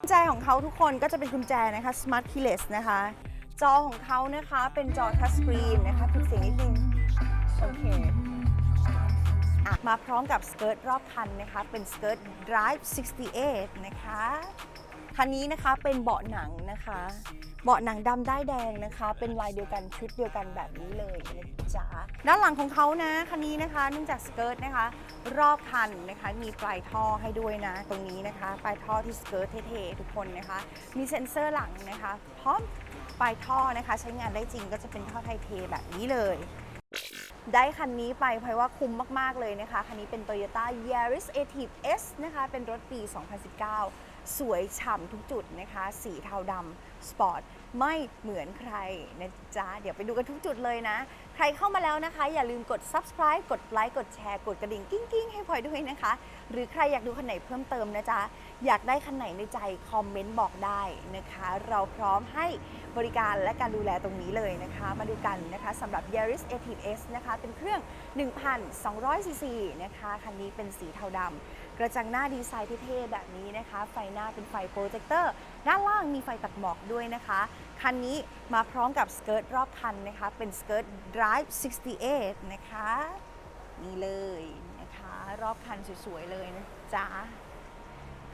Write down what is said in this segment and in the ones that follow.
กุญแจของเขาทุกคนก็จะเป็นกุญแจนะคะ Smart Keyless นะคะ จอของเขานะคะเป็นจอทัชสกรีนนะคะปิดเสียงนิดนึงโอเคอะมาพร้อมกับสเกิร์ตรอบคันนะคะ เป็นสเกิร์ต Drive 68 นะคะ คันนี้นะคะเป็นเบาะหนังนะคะ เบาะหนังดำได้ายแดงนะคะ เป็นลายเดียวกันชุดเดียวกันแบบนี้เลยนะจ๊ะด้านหลังของเขานะคันนี้นะคะเนื่องจากสเกิร์ตนะคะ รอบคันนะคะมีปลายท่อให้ด้วยนะ ตรงนี้นะคะ ปลายท่อที่สเกิร์ตเท่ๆทุกคนนะคะ มีเซ็นเซอร์หลังนะคะ พร้อมปลายท่อนะคะ ใช้งานได้จริงก็จะเป็นท่อไทเทแบบนี้เลย ได้คันนี้ไปเพราะว่าคุ้มมาก ๆ เลยนะคะ คันนี้เป็น Toyota Yaris Active S นะคะ เป็นรถปี 2019 สวยฉ่ำทุกจุดนะคะ สีเทาดำสปอร์ตไม่เหมือนใครนะจ๊ะ เดี๋ยวไปดูกันทุกจุดเลยนะ ใครเข้ามาแล้วนะคะ อย่าลืมกด subscribe กดไลค์กดแชร์ กดกระดิ่งกิ้งกิ้งให้พลอยด้วยนะคะ หรือใครอยากดูคันไหนเพิ่มเติมนะจ๊ะ อยากได้คันไหนในใจ คอมเมนต์บอกได้นะคะ เราพร้อมให้บริการและการดูแลตรงนี้เลยนะคะ มาดูกันนะคะสำหรับ Yaris Active S นะคะเป็นเครื่อง 1,200 ซีซีนะคะ คันนี้เป็นสีเทาดำ กระจังหน้าดีไซน์เท่ๆแบบนี้นะคะ ไฟหน้าเป็นไฟโปรเจคเตอร์ ด้านล่างมีไฟตัดหมอกด้วยนะคะ คันนี้มาพร้อมกับสเกิร์ตรอบคันนะคะ เป็นสเกิร์ต Drive 68 นะคะ นี่เลยนะคะ รอบคันสวยๆเลยนะจ๊ะ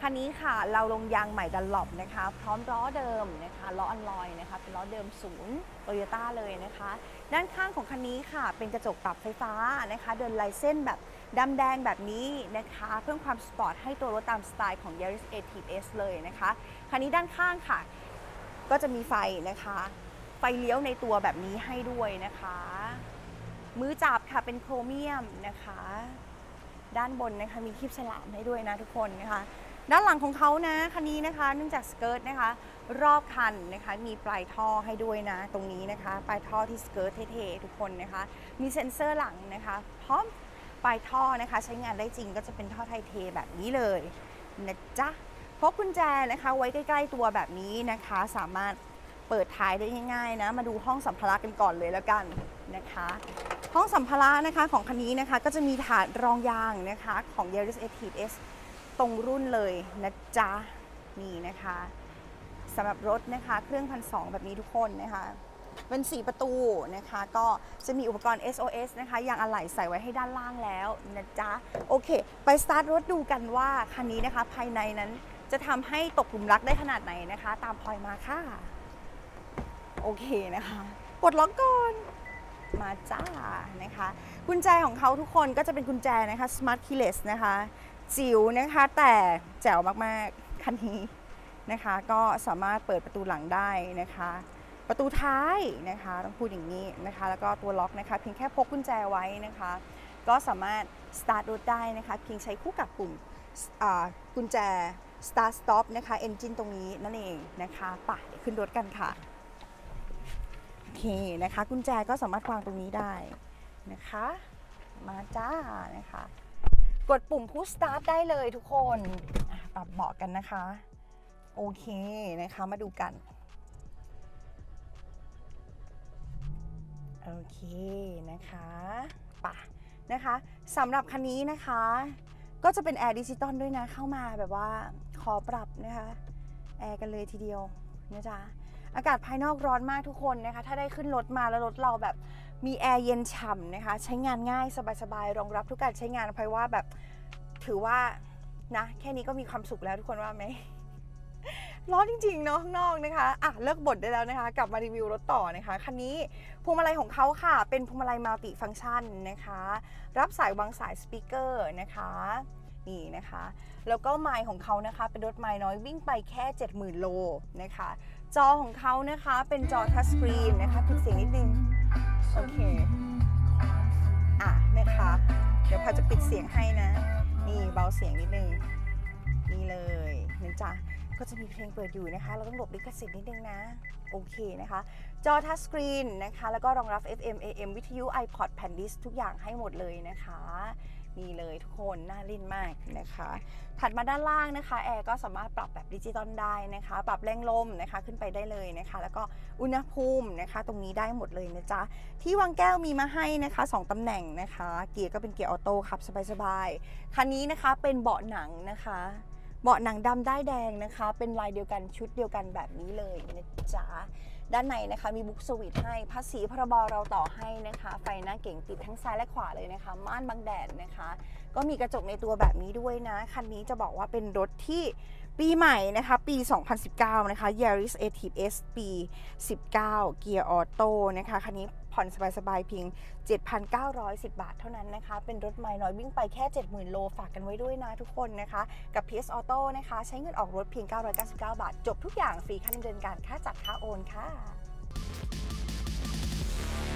คันนี้ค่ะเราลงยางใหม่ดันหลบนะคะ พร้อมล้อเดิมนะคะล้ออันลอยนะคะเป็นล้อเดิมศูนย์โตโยต้าเลยนะคะ ด้านข้างของคันนี้ค่ะเป็นกระจกปรับไฟฟ้านะคะ เดินลายเส้นแบบดำแดงแบบนี้นะคะ เพิ่มความสปอร์ตให้ตัวรถตามสไตล์ของ Yaris Active S เลยนะคะคันนี้ด้านข้างค่ะ ก็จะมีไฟนะคะ ไฟเลี้ยวในตัวแบบนี้ให้ด้วยนะคะ มือจับค่ะเป็นโครเมียมนะคะ ด้านบนนะคะมีคลิปฉลามให้ด้วยนะทุกคนนะคะ ด้านหลังของเขานะคันนี้นะคะเนื่องจากสเกิร์ตนะคะ รอบคันนะคะมีปลายท่อให้ด้วยนะ ตรงนี้นะคะ ปลายท่อที่สเกิร์ตเท่ๆทุกคนนะคะ มีเซ็นเซอร์หลังนะคะพร้อมปลายท่อนะคะ ใช้งานได้จริงก็จะเป็นท่อไทเทแบบนี้เลยนะจ๊ะพกกุญแจนะคะ ไว้ใกล้ ๆ ตัวแบบนี้นะคะ สามารถเปิดท้ายได้ง่ายๆนะ มาดูห้องสัมภาระกันก่อนเลยแล้วกันนะคะ ห้องสัมภาระนะคะของคันนี้นะคะก็จะมีถาดรองยางนะคะของ Yaris Active S ตรงรุ่นเลยนะจ๊ะนี่นะคะสำหรับรถนะคะเครื่องพันสองแบบนี้ทุกคนนะคะเป็น 4 ประตูนะคะ ก็จะมีอุปกรณ์ SOS นะคะยางอะไหล่ใส่ไว้ให้ด้านล่างแล้วนะจ๊ะ โอเค ไปสตาร์ทรถดูกันว่า คันนี้นะคะ ภายในนั้นจะทำให้ตกหลุมรักได้ขนาดไหนนะคะ ตามพลอยมาค่ะ โอเคนะคะกดล็อกก่อนมาจ้านะคะ กุญแจของเขาทุกคนก็จะเป็นกุญแจนะคะ Smart Keyless นะคะ จิ๋วนะคะ แต่แจ๋วมากๆคันนี้นะคะ ก็สามารถเปิดประตูหลังได้นะคะ ประตูท้ายนะคะต้องพูดอย่างนี้นะคะ แล้วก็ตัวล็อกนะคะ เพียงแค่พกกุญแจไว้นะคะ ก็สามารถสตาร์ทรถได้นะคะ เพียงใช้คู่กับปุ่มกุญแจ start stop นะคะ engine ตรงนี้นั่นเองนะคะไป่ะขึ้นรถกันค่ะโอเคนะคะ กุญแจก็สามารถวางตรงนี้ได้นะคะ มาจ้านะคะ กดปุ่ม push start ได้เลยทุกคนปรับเบาะกันนะคะ โอเคนะคะมาดูกัน โอเคนะคะป่ะนะคะสำหรับคันนี้นะคะ ก็จะเป็นแอร์ดิจิตอลด้วยนะ เข้ามาแบบว่าขอปรับนะคะ แอร์กันเลยทีเดียวนะจ๊ะ อากาศภายนอกร้อนมากทุกคนนะคะ ถ้าได้ขึ้นรถมาแล้วรถเราแบบมีแอร์เย็นฉ่ำนะคะ ใช้งานง่ายสบายๆ รองรับทุกการใช้งานพราะว่าแบบถือว่านะแค่นี้ก็มีความสุขแล้วทุกคนว่าไหมร้อนจริงๆเนาะข้างนอกนะคะอะเลิกบ่นได้แล้วนะคะ กลับมารีวิวรถต่อนะคะคันนี้พวงมาลัยของเขาค่ะ เป็นพวงมาลัยมัลติฟังก์ชันนะคะ รับสายวางสายสปีกเกอร์นะคะนี่นะคะ แล้วก็ไมล์ของเขานะคะ เป็นรถไมล์น้อยวิ่งไปแค่ 70,000 โลนะคะ จอของเขานะคะเป็นจอทัชสกรีนนะคะปิดเสียงนิดนึง โอเค อะนะคะ เดี๋ยวพอจะปิดเสียงให้นะ นี่เบาเสียงนิดนึง นี่เลยนะจ๊ะก็จะมีเพลงเปิดอยู่นะคะ เราต้องหลบลิขสิทธิ์นิดนึงนะ โอเคนะคะ จอทัชสกรีนนะคะ แล้วก็รองรับ FM AM วิทยุ iPod แผ่นดิสทุกอย่างให้หมดเลยนะคะ นี่เลยทุกคนน่าเล่นมากนะคะ ถัดมาด้านล่างนะคะแอร์ก็สามารถปรับแบบดิจิตอลได้นะคะ ปรับแรงลมนะคะขึ้นไปได้เลยนะคะ แล้วก็อุณหภูมินะคะ ตรงนี้ได้หมดเลยนะจ๊ะที่วางแก้วมีมาให้นะคะ 2ตำแหน่งนะคะ เกียร์ก็เป็นเกียร์ออโต้ขับสบายๆคันนี้นะคะเป็นเบาะหนังนะคะเบาะหนังดำได้แดงนะคะ เป็นลายเดียวกันชุดเดียวกันแบบนี้เลยนะจ๊ะ ด้านในนะคะมีบุ๊กสวิตให้ภาษีพรบเราต่อให้นะคะ ไฟหน้าเก่งติดทั้งซ้ายและขวาเลยนะคะ ม่านบังแดดนะคะ ก็มีกระจกในตัวแบบนี้ด้วยนะ คันนี้จะบอกว่าเป็นรถที่ปีใหม่นะคะ ปี 2019 นะคะ Yaris Active S ปี 19 เกียร์ออโต้นะคะ คันนี้ผ่อนสบายๆเพียง 7,910 บาทเท่านั้นนะคะ เป็นรถไม่น้อยวิ่งไปแค่ 70,000 โลฝากกันไว้ด้วยนะทุกคนนะคะ กับ PS Auto นะคะ ใช้เงินออกรถเพียง 999 บาท จบทุกอย่างฟรีค่าดำเนินการค่าจัดค่าโอนค่ะ